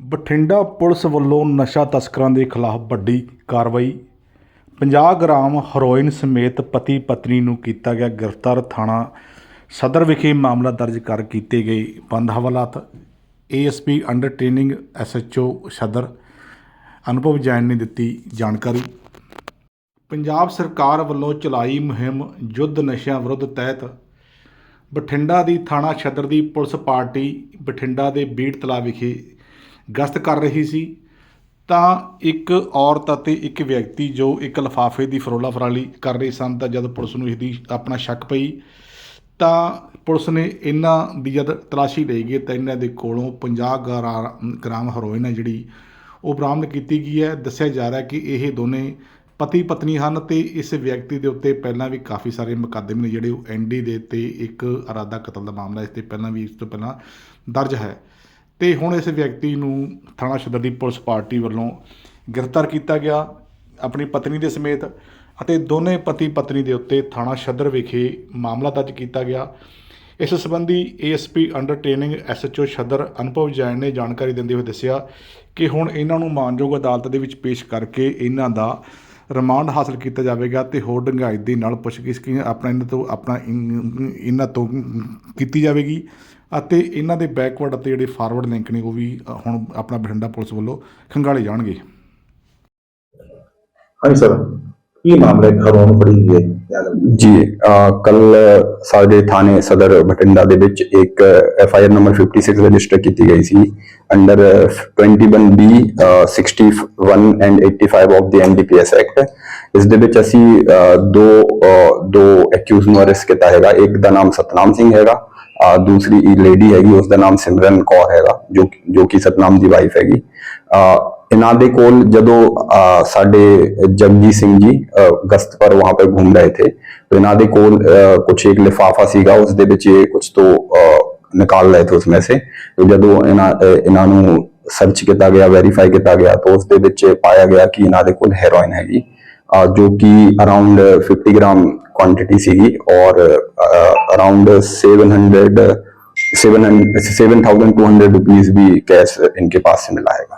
Bathinda police ਵੱਲੋਂ ਨਸ਼ਾ ਤਸਕਰਾਂ ਦੇ ਖਿਲਾਫ ਵੱਡੀ ਕਾਰਵਾਈ। 50 ਗ੍ਰਾਮ ਹੈਰੋਇਨ ਸਮੇਤ ਪਤੀ ਪਤਨੀ ਨੂੰ ਕੀਤਾ ਗਿਆ ਗ੍ਰਿਫਤਾਰ ਥਾਣਾ ਸਦਰ ਵਿਖੇ ਮਾਮਲਾ ਦਰਜ ਕਰ ਕੀਤੇ ਗਏ। ਬੰਦ ਹਵਾਲਾਤ, ਏਐਸਪੀ ਅੰਡਰ ਟ੍ਰੇਨਿੰਗ ਐਸਐਚਓ ਸਦਰ, ਅਨੁਭਵ ਜੈਨ ਨੇ ਦਿੱਤੀ ਜਾਣਕਾਰੀ। ਪੰਜਾਬ ਸਰਕਾਰ ਵੱਲੋਂ ਚਲਾਈ ਮੁਹਿੰਮ ਯੁੱਧ ਨਸ਼ਿਆਂ ਵਿਰੁੱਧ ਤਹਿਤ ਬਠਿੰਡਾ ਦੀ ਥਾਣਾ ਛੱਦਰ ਦੀ ਪੁਲਿਸ ਪਾਰਟੀ ਬਠਿੰਡਾ ਦੇ ਬੀੜ ਤਲਾਬ ਵਿਖੇ ਗਸ਼ਤ ਕਰ ਰਹੀ ਸੀ, ਤਾਂ ਇੱਕ ਔਰਤ ਅਤੇ ਇੱਕ ਵਿਅਕਤੀ ਜੋ ਇੱਕ ਲਿਫਾਫੇ ਦੀ ਫਰੋਲਾ ਫਰਾਲੀ ਕਰ ਰਹੇ ਸਨ, ਤਾਂ ਜਦ ਪੁਲਿਸ ਨੂੰ ਇਹਦੀ ਆਪਣਾ ਸ਼ੱਕ ਪਈ, ਤਾਂ ਪੁਲਿਸ ਨੇ ਇਹਨਾਂ ਦੀ ਜਦ ਤਲਾਸ਼ੀ ਲਈ ਗਈ, ਤਾਂ ਇਹਨਾਂ ਦੇ ਕੋਲੋਂ 50 ਗਰਾ- ਗ੍ਰਾਮ ਹੈਰੋਇਨ ਹੈ ਜਿਹੜੀ ਉਹ ਬਰਾਮਦ ਕੀਤੀ ਗਈ ਹੈ। ਦੱਸਿਆ ਜਾ ਰਿਹਾ ਕਿ ਇਹ ਦੋਨੇ ਪਤੀ ਪਤਨੀ ਹਨ ਤੇ ਇਸ ਵਿਅਕਤੀ ਦੇ ਉੱਤੇ ਪਹਿਲਾਂ ਵੀ ਕਾਫੀ ਸਾਰੇ ਮੁਕੱਦਮੇ ਨੇ, ਜਿਹੜੇ ਉਹ ਐਨਡੀ ਦੇ ਤੇ ਇੱਕ ਅਰਾਦਾ ਕਤਲ ਦਾ ਮਾਮਲਾ ਇਸ ਤੇ ਪਹਿਲਾਂ ਵੀ ਇਸ ਤੋਂ ਪਹਿਲਾਂ ਦਰਜ ਹੈ। ਤੇ ਹੁਣ ਇਸ ਵਿਅਕਤੀ ਨੂੰ ਥਾਣਾ ਸਦਰ ਦੀ ਪੁਲਿਸ ਪਾਰਟੀ ਵੱਲੋਂ ਗ੍ਰਿਫਤਾਰ ਕੀਤਾ ਗਿਆ, ਆਪਣੀ ਪਤਨੀ ਦੇ ਸਮੇਤ ਅਤੇ ਦੋਨੇ ਪਤੀ ਪਤਨੀ ਦੇ ਉੱਤੇ ਥਾਣਾ ਸਦਰ ਵਿਖੇ ਮਾਮਲਾ ਦਰਜ ਕੀਤਾ ਗਿਆ। ਇਸ ਸੰਬੰਧੀ ਏਐਸਪੀ ਅੰਡਰ ਟ੍ਰੇਨਿੰਗ ਐਸਐਚਓ ਸਦਰ ਅਨੁਭਵ ਜੈਨ ਨੇ ਜਾਣਕਾਰੀ ਦਿੰਦੇ ਹੋਏ ਦੱਸਿਆ ਕਿ ਹੁਣ ਇਹਨਾਂ ਨੂੰ ਮਾਨਯੋਗ ਅਦਾਲਤ ਦੇ ਵਿੱਚ ਪੇਸ਼ ਕਰਕੇ ਇਹਨਾਂ ਦਾ ਰਿਮਾਂਡ ਹਾਸਲ ਕੀਤਾ ਜਾਵੇਗਾ ਤੇ ਹੋਰ ਡੰਗਾਈ ਦੇ ਨਾਲ ਪੁੱਛਗਿੱਛ ਕੀ ਆਪਣਾ ਇਹਨਾਂ ਤੋਂ ਆਪਣਾ ਇਹਨਾਂ ਤੋਂ ਕੀਤੀ ਜਾਵੇਗੀ ਅਤੇ ਇਹਨਾਂ ਦੇ ਬੈਕਵਰਡ ਅਤੇ ਜਿਹੜੇ ਫਾਰਵਰਡ ਲਿੰਕ ਨੇ ਉਹ ਵੀ ਹੁਣ ਆਪਣਾ ਬਠਿੰਡਾ ਪੁਲਿਸ ਵੱਲੋਂ ਖੰਗਾਲੇ ਜਾਣਗੇ। ਹਾਂਜੀ ਸਰ, ਕੀ ਮਾਮਲੇ ਖਰੋਂ ਫੜੀ ਗਏ ਜੀ ਕੱਲ ਸਾਡੇ ਥਾਣੇ ਸਦਰ ਬਠਿੰਡਾ ਦੇ ਵਿੱਚ ਇੱਕ F I R number 56 register ਕੀਤੀ ਗਈ ਸੀ under 21B 61 and 85 of the NDPS act ਇਸ ਦੇ ਵਿੱਚ ਅਸੀਂ ਅਹ, ਦੋ ਅਹ, ਦੋ ਐਕਿਊਜ਼ ਨੂੰ ਅਰੈਸਟ ਕੀਤਾ ਹੈਗਾ ਇੱਕ ਦਾ ਨਾਮ ਸਤਨਾਮ ਸਿੰਘ ਹੈਗਾ ਅਹ, ਦੂਸਰੀ ਲੇਡੀ ਹੈਗੀ ਉਸ ਦਾ ਨਾਮ ਸਿਮਰਨ ਕੌਰ ਹੈਗਾ ਜੋ ਜੋ ਕਿ ਸਤਨਾਮ ਦੀ ਵਾਈਫ ਹੈਗੀ ਅਹ, ਇਹਨਾਂ ਦੇ ਕੋਲ ਜਦੋਂ ਅਹ, ਸਾਡੇ जगजीत सिंह जी अ, गश्त पर वहां पर घूम रहे थे तो इन्हों ਦੇ ਕੋਲ ਅ, ਕੁਛ ਇੱਕ ਲਿਫਾਫਾ ਸੀਗਾ ਉਸ ਦੇ ਵਿੱਚ ਇਹ ਕੁਝ ਤੋਂ ਅ, ਨਿਕਾਲ ਲਏ ਥੇ ਉਸਮੇ ਸੇ ਤੇ ਜਦੋਂ ਇਹਨਾਂ ਅ, ਇਹਨਾਂ ਨੂੰ ਸਰਚ ਕੀਤਾ ਗਿਆ ਵੈਰੀਫਾਈ ਕੀਤਾ ਗਿਆ ਤਾਂ ਉਸ ਦੇ ਵਿੱਚ ਪਾਇਆ ਗਿਆ ਕਿ ਇਹਨਾਂ ਦੇ ਕੋਲ ਹੈਰੋਇਨ ਹੈਗੀ ਅ, ਜੋ ਕਿ ਅਰਾਊਂਡ 50 ਗ੍ਰਾਮ ਕੁਆਂਟੀਟੀ ਸੀਗੀ ਔਰ ਅਰਾਊਂਡ 700 700 7200 रुपीस भी कैश इनके पास से मिला हैगा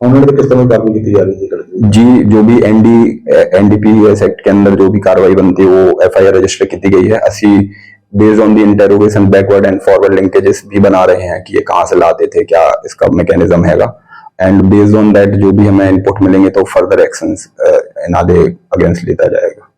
ਹੁਣ ਇਹਨਾਂ ਤੇ किस तरह कार्रवाई की जा रही है जी जी जो भी एनडी एनडीपीएस एक्ट के अंदर जो भी कार्रवाई बनती है वो एफआईआर रजिस्टर की गई है असि based on the interrogation backward and forward linkages भी बना रहे हैं कि ये कहाँ से लाते थे क्या इसका मैकेनिज्म हैगा एंड बेस्ड ऑन दैट जो भी हमें इनपुट मिलेंगे तो फर्दर एक्शंस इनादे अगेंस्ट लेता जाएगा